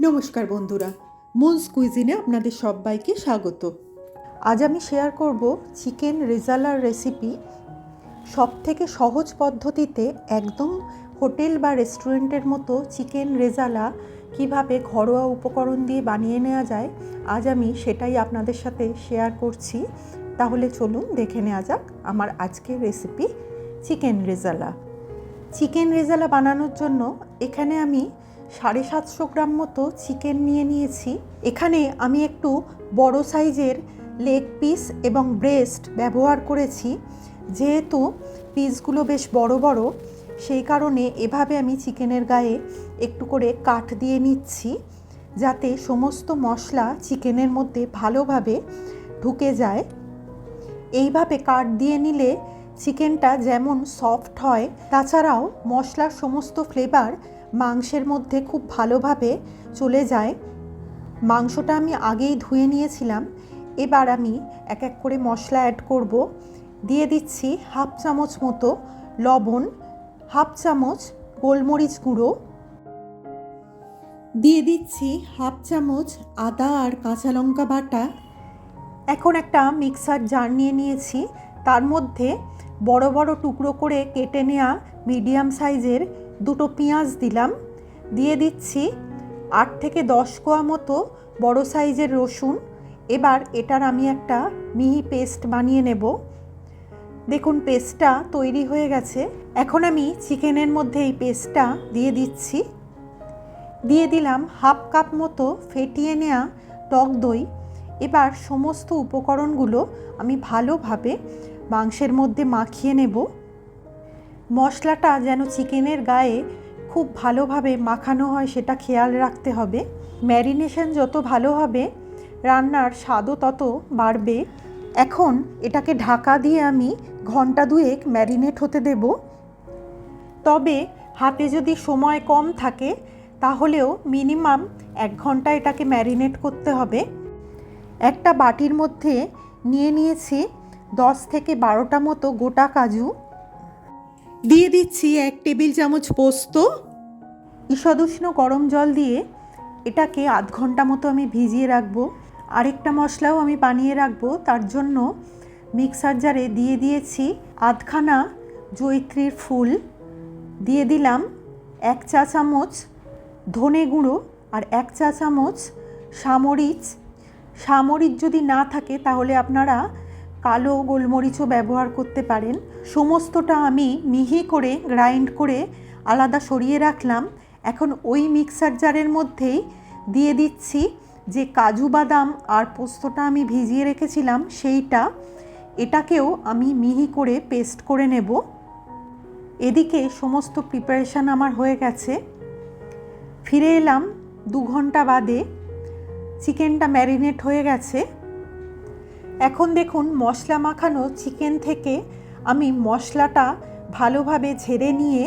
নমস্কার বন্ধুরা মুন্স কুইজিনে আপনাদের সবাইকে স্বাগত। আজ আমি শেয়ার করব চিকেন রেজালার রেসিপি সব থেকে সহজ পদ্ধতিতে একদম হোটেল বা রেস্টুরেন্টের মতো চিকেন রেজালা কীভাবে ঘরোয়া উপকরণ দিয়ে বানিয়ে নেওয়া যায়, আজ আমি সেটাই আপনাদের সাথে শেয়ার করছি। তাহলে চলুন দেখে নেওয়া যাক আমার আজকের recipe chicken rezala chicken rezala বানানোর জন্য এখানে আমি সাড়ে সাতশো গ্রাম মতো চিকেন নিয়ে নিয়েছি। এখানে আমি একটু বড় সাইজের লেগ পিস এবং ব্রেস্ট ব্যবহার করেছি। যেহেতু পিসগুলো বেশ বড় বড়, সেই কারণে এভাবে আমি চিকেনের গায়ে একটু করে কাঠ দিয়ে নিচ্ছি, যাতে সমস্ত মশলা চিকেনের মধ্যে ভালোভাবে ঢুকে যায়। এইভাবে কাঠ দিয়ে নিলে চিকেনটা যেমন সফট হয়, তাছাড়াও মশলার সমস্ত ফ্লেভার মাংসের মধ্যে খুব ভালোভাবে চলে যায়। মাংসটা আমি আগেই ধুয়ে নিয়েছিলাম। এবার আমি এক এক করে মশলা অ্যাড করব। দিয়ে দিচ্ছি হাফ চামচ মতো লবণ, হাফ চামচ গোলমরিচ গুঁড়ো। দিয়ে দিচ্ছি হাফ চামচ আদা আর কাঁচা লঙ্কা বাটা। এখন একটা মিক্সার জার নিয়ে নিয়েছি। তার মধ্যে বড় বড় টুকরো করে কেটে নেওয়া মিডিয়াম সাইজের দুটো পেঁয়াজ দিলাম। দিয়ে দিচ্ছি আট থেকে দশ কোয়া মতো বড় সাইজের রসুন। এবার এটার আমি একটা মিহি পেস্ট বানিয়ে নেব। দেখুন, পেস্টটা তৈরি হয়ে গেছে। এখন আমি চিকেনের মধ্যে এই পেস্টটা দিয়ে দিচ্ছি। দিয়ে দিলাম হাফ কাপ মতো ফেটিয়ে নেওয়া টক দই। এবার সমস্ত উপকরণগুলো আমি ভালোভাবে মাংসের মধ্যে মাখিয়ে নেব। মশলাটা যেন চিকেনের গায়ে খুব ভালোভাবে মাখানো হয়, সেটা খেয়াল রাখতে হবে। ম্যারিনেশন যত ভালো হবে, রান্নার স্বাদও তত বাড়বে। এখন এটাকে ঢাকা দিয়ে আমি ঘণ্টা দুয়েক ম্যারিনেট হতে দেব। তবে হাতে যদি সময় কম থাকে, তাহলেও মিনিমাম এক ঘণ্টা এটাকে ম্যারিনেট করতে হবে। একটা বাটির মধ্যে নিয়ে নিয়েছি দশ থেকে বারোটা মতো গোটা কাজু। দিয়ে দিচ্ছি এক টেবিল চামচ পোস্ত। ঈষদুষ্ণ গরম জল দিয়ে এটাকে আধ ঘণ্টা মতো আমি ভিজিয়ে রাখব। আরেকটা মশলাও আমি বানিয়ে রাখব। তার জন্য মিক্সার জারে দিয়ে দিয়েছি আধখানা জৈত্রীর ফুল। দিয়ে দিলাম এক চা চামচ ধনে গুঁড়ো আর এক চা চামচ সামরিচ। সামরিচ যদি না থাকে তাহলে আপনারা কালো গোলমরিচও ব্যবহার করতে পারেন। সমস্তটা আমি মিহি করে গ্রাইন্ড করে আলাদা সরিয়ে রাখলাম। এখন ওই মিক্সার জারের মধ্যেই দিয়ে দিচ্ছি যে কাজু বাদাম আর পোস্তটা আমি ভিজিয়ে রেখেছিলাম সেইটা। এটাকেও আমি মিহি করে পেস্ট করে নেব। এদিকে সমস্ত প্রিপারেশান আমার হয়ে গেছে। ফিরে এলাম দু ঘণ্টা বাদে। চিকেনটা ম্যারিনেট হয়ে গেছে। এখন দেখুন মশলা মাখানো চিকেন থেকে আমি মশলাটা ভালোভাবে ঝেড়ে নিয়ে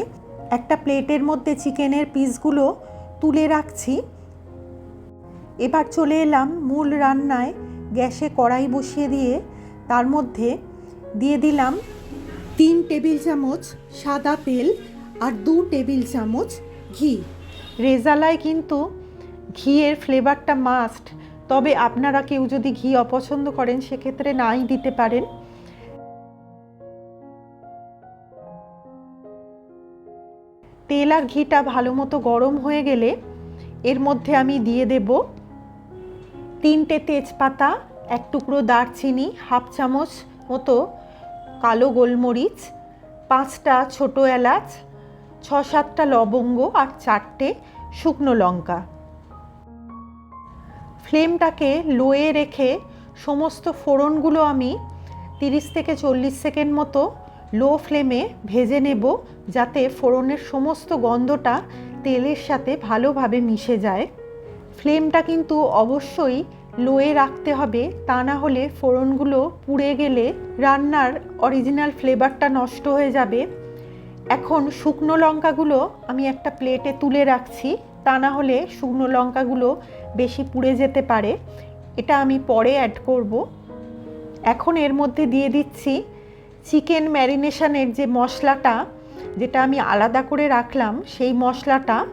একটা প্লেটের মধ্যে চিকেনের পিসগুলো তুলে রাখছি। এবার চলে এলাম মূল রান্নায়। গ্যাসে কড়াই বসিয়ে দিয়ে তার মধ্যে দিয়ে দিলাম তিন টেবিল চামচ সাদা তেল আর দু টেবিল চামচ ঘি। রেজালায় কিন্তু ঘিয়ের ফ্লেভারটা মাস্ট তবে আপনারা কেউ যদি ঘি অপছন্দ করেন, সেক্ষেত্রে নাই দিতে পারেন। তেল আর ঘিটা ভালো মতো গরম হয়ে গেলে এর মধ্যে আমি দিয়ে দেব তিনটে তেজপাতা, এক টুকরো দারচিনি, হাফ চামচ মতো কালো গোলমরিচ, পাঁচটা ছোটো এলাচ, ছ সাতটা লবঙ্গ আর চারটে শুকনো লঙ্কা। ফ্লেমটাকে লোয়ে রেখে সমস্ত ফোড়নগুলো আমি তিরিশ থেকে চল্লিশ সেকেন্ড মতো লো ফ্লেমে ভেজে নেব যাতে ফোড়নের সমস্ত গন্ধটা তেলের সাথে ভালোভাবে মিশে যায়। ফ্লেমটা কিন্তু অবশ্যই লোয়ে রাখতে হবে, তা না হলে ফোড়নগুলো পুড়ে গেলে রান্নার অরিজিনাল ফ্লেভারটা নষ্ট হয়ে যাবে। এখন শুকনো লঙ্কাগুলো আমি একটা প্লেটে তুলে রাখছি। তা না হলে শুকনো লঙ্কাগুলো বেশি পুড়ে যেতে পারে। এটা আমি পরে অ্যাড করব। এখন এর মধ্যে দিয়ে দিচ্ছি চিকেন ম্যারিনেশনের যে মশলাটা, যেটা আমি আলাদা করে রাখলাম, সেই মশলাটা।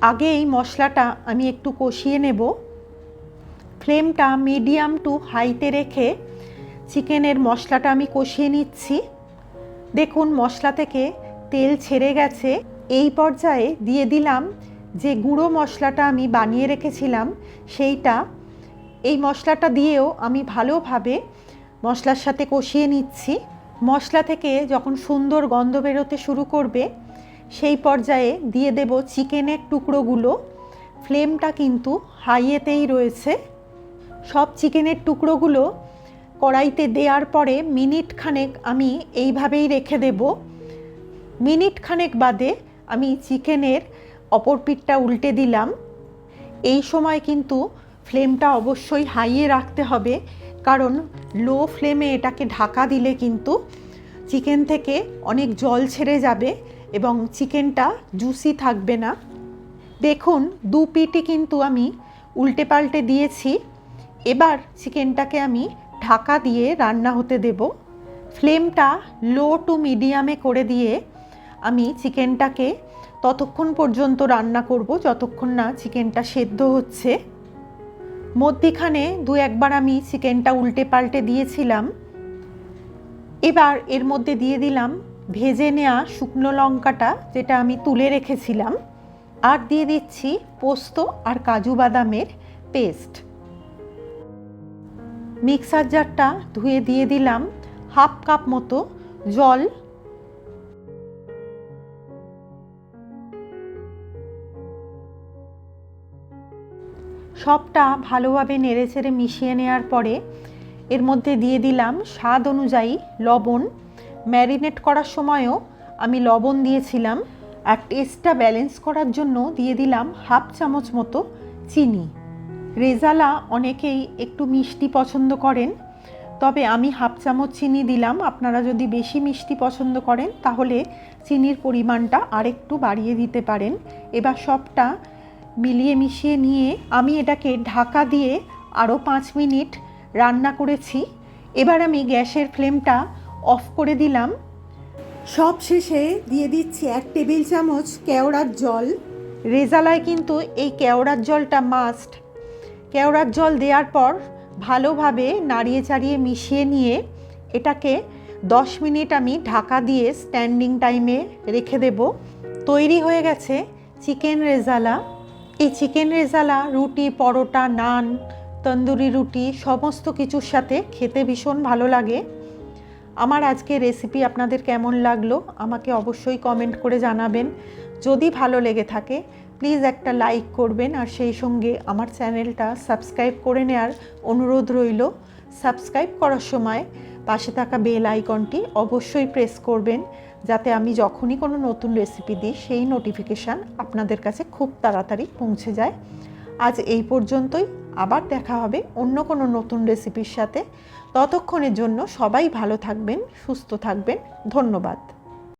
আগে এই মশলাটা আমি একটু কষিয়ে নেব। ফ্লেমটা মিডিয়াম টু হাইতে রেখে চিকেনের মশলাটা আমি কষিয়ে নিচ্ছি। দেখুন মশলা থেকে তেল ছেড়ে গেছে। এই পর্যায়ে দিয়ে দিলাম যে গুঁড়ো মশলাটা আমি বানিয়ে রেখেছিলাম, সেইটা এই মশলাটা দিয়েও আমি ভালোভাবে মশলার সাথে কষিয়ে নিচ্ছি। মশলা থেকে যখন সুন্দর গন্ধ বেরোতে শুরু করবে, সেই পর্যায়ে দিয়ে দেব চিকেনের টুকরোগুলো। ফ্লেমটা কিন্তু হাইয়েতেই রয়েছে। সব চিকেনের টুকরোগুলো কড়াইতে দেওয়ার পরে মিনিট খানেক আমি এইভাবেই রেখে দেব। মিনিট খানেক বাদে আমি চিকেনের অপর পিঠটা উল্টে দিলাম। এই সময় কিন্তু ফ্লেমটা অবশ্যই হাইয়ে রাখতে হবে, কারণ লো ফ্লেমে এটাকে ঢাকা দিলে কিন্তু চিকেন থেকে অনেক জল ছেড়ে যাবে এবং চিকেনটা জুসি থাকবে না। দেখুন, দু পিটি কিন্তু আমি উল্টে পাল্টে দিয়েছি। এবার চিকেনটাকে আমি ঢাকা দিয়ে রান্না হতে দেব। ফ্লেমটা লো টু মিডিয়ামে করে দিয়ে আমি চিকেনটাকে ততক্ষণ পর্যন্ত রান্না করব, যতক্ষণ না চিকেনটা সেদ্ধ হচ্ছে। মধ্যিখানে দু একবার আমি চিকেনটা উল্টে পাল্টে দিয়েছিলাম। এবার এর মধ্যে দিয়ে দিলাম ভেজে নেওয়া শুকনো লঙ্কাটা, যেটা আমি তুলে রেখেছিলাম। আর দিয়ে দিচ্ছি পোস্ত আর কাজু বাদামের পেস্ট। মিক্সার জারটা ধুয়ে দিয়ে দিলাম হাফ কাপ মতো জল সবটা ভালোভাবে নেড়েচেড়ে মিশিয়ে নেওয়ার পরে এর মধ্যে দিয়ে দিলাম স্বাদ অনুযায়ী লবণ। ম্যারিনেট করার সময়ও আমি লবণ দিয়েছিলাম। আর টেস্টটা ব্যালেন্স করার জন্য দিয়ে দিলাম হাফ চামচ মতো চিনি। রেজালা অনেকেই একটু মিষ্টি পছন্দ করেন। তবে আমি হাফ চামচ চিনি দিলাম। আপনারা যদি বেশি মিষ্টি পছন্দ করেন, তাহলে চিনির পরিমাণটা আরেকটু বাড়িয়ে দিতে পারেন। এবার সবটা মিলিয়ে মিশিয়ে নিয়ে আমি এটাকে ঢাকা দিয়ে আরও পাঁচ মিনিট রান্না করেছি। এবার আমি গ্যাসের ফ্লেমটা অফ করে দিলাম। সব শেষে দিয়ে দিচ্ছি এক টেবিল চামচ কেওড়ার জল। রেজালায় কিন্তু এই কেওড়ার জলটা মাস্ট কেওড়ার জল দেওয়ার পর ভালোভাবে নাড়িয়ে চাড়িয়ে মিশিয়ে নিয়ে এটাকে দশ মিনিট আমি ঢাকা দিয়ে স্ট্যান্ডিং টাইমে রেখে দেব। তৈরি হয়ে গেছে চিকেন রেজালা। এই চিকেন রেজালা, রুটি, পরোটা, নান, তন্দুরি রুটি, সমস্ত কিছুর সাথে খেতে ভীষণ ভালো লাগে। আমার আজকে রেসিপি আপনাদের কেমন লাগল, আমাকে অবশ্যই কমেন্ট করে জানাবেন। যদি ভালো লেগে থাকে প্লিজ একটা লাইক করবেন আর সেই সঙ্গে আমার চ্যানেলটা সাবস্ক্রাইব করে নেওয়ার অনুরোধ রইল। সাবস্ক্রাইব করার সময় পাশে থাকা বেল আইকনটি অবশ্যই প্রেস করবেন, যাতে আমি যখনই কোনো নতুন রেসিপি দিই, সেই নোটিফিকেশান আপনাদের কাছে খুব তাড়াতাড়ি পৌঁছে যায়। আজ এই পর্যন্তই, আবার দেখা হবে অন্য কোনো নতুন রেসিপির সাথে। ততক্ষণের জন্য সবাই ভালো থাকবেন, সুস্থ থাকবেন। ধন্যবাদ।